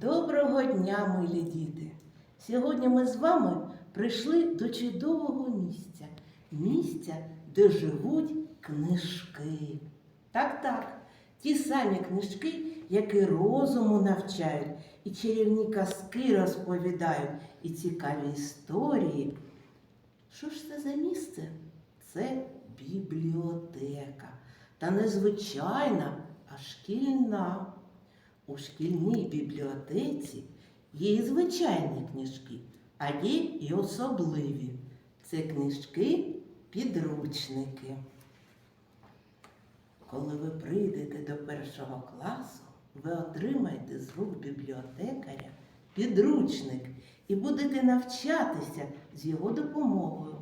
Доброго дня, милі діти! Сьогодні ми з вами прийшли до чудового місця. Місця, де живуть книжки. Так, так, ті самі книжки, які розуму навчають, і чарівні казки розповідають, і цікаві історії. Що ж це за місце? Це бібліотека. Та не звичайна, а шкільна. У шкільній бібліотеці є і звичайні книжки, а є і особливі. Це книжки підручники. Коли ви прийдете до першого класу, ви отримаєте з рук бібліотекаря підручник і будете навчатися з його допомогою.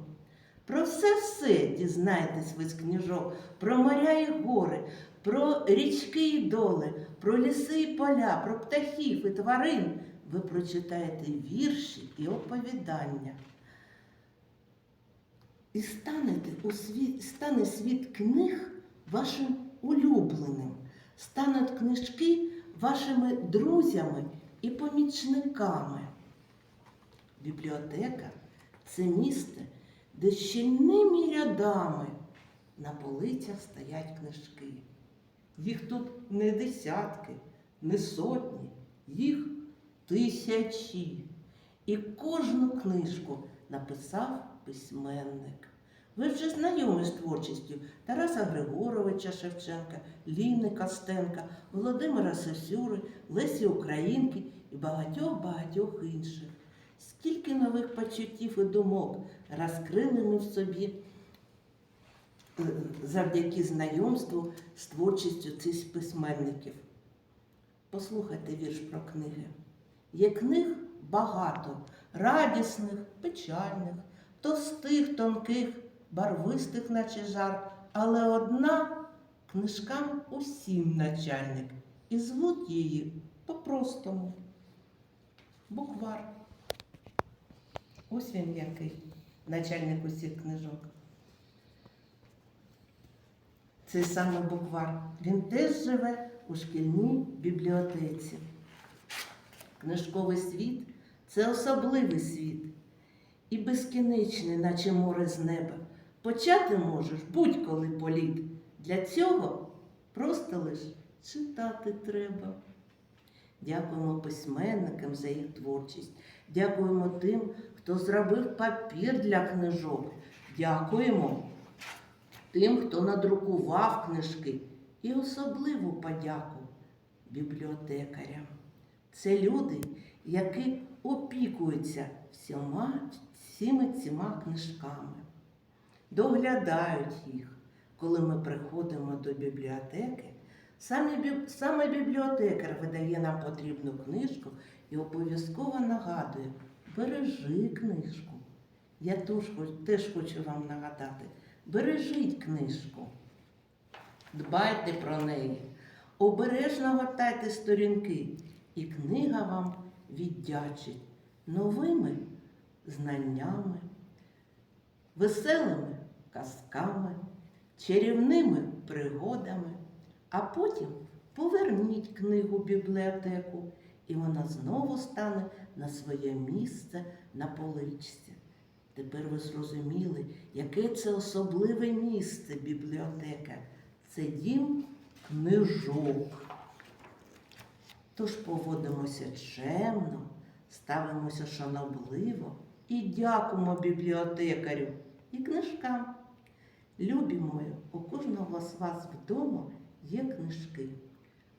Про все-все дізнаєтесь ви з книжок, про моря і гори, про річки і доли, про ліси і поля, про птахів і тварин. Ви прочитаєте вірші і оповідання. І станете у світ, стане світ книг вашим улюбленим, стануть книжки вашими друзями і помічниками. Бібліотека це місце, де щільними рядами на полицях стоять книжки. Їх тут не десятки, не сотні, їх тисячі. І кожну книжку написав письменник. Ви вже знайомі з творчістю Тараса Григоровича Шевченка, Ліни Костенка, Володимира Сосюри, Лесі Українки і багатьох-багатьох інших. Скільки нових почуттів і думок розкрили ми в собі завдяки знайомству з творчістю цих письменників. Послухайте вірш про книги. Є книг багато, радісних, печальних, товстих, тонких, барвистих, наче жар, але одна книжкам усім начальник, і звуть її по-простому. Буквар. Ось він який, начальник усіх книжок. Цей саме буквар. Він теж живе у шкільній бібліотеці. Книжковий світ це особливий світ і безкінечний, наче море з неба. Почати можеш будь-коли політ. Для цього просто лиш читати треба. Дякуємо письменникам за їх творчість. Дякуємо тим, хто зробив папір для книжок. Дякуємо тим, хто надрукував книжки. І особливу подяку бібліотекарям. Це люди, які опікуються всіма, всіми цими книжками, доглядають їх. Коли ми приходимо до бібліотеки, саме, бі- саме бібліотекар видає нам потрібну книжку і обов'язково нагадує, бережи книжку. Я теж хочу вам нагадати, бережіть книжку, дбайте про неї, обережно гортайте сторінки, і книга вам віддячить новими знаннями, веселими казками, чарівними пригодами, а потім поверніть книгу в бібліотеку, і вона знову стане на своє місце на поличці. Тепер ви зрозуміли, яке це особливе місце бібліотека. Це дім книжок. Тож поводимося чемно, ставимося шанобливо і дякуємо бібліотекарю і книжкам. Любі мої, у кожного з вас вдома є книжки.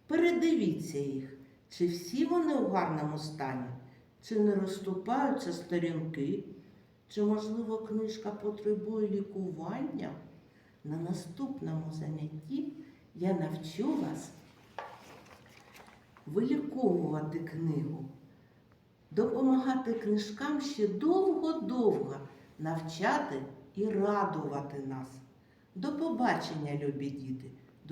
Передивіться їх, чи всі вони у гарному стані, чи не розступаються сторінки, чи, можливо, книжка потребує лікування. На наступному занятті я навчу вас виліковувати книгу, допомагати книжкам ще довго-довго навчати і радувати нас. До побачення, любі діти!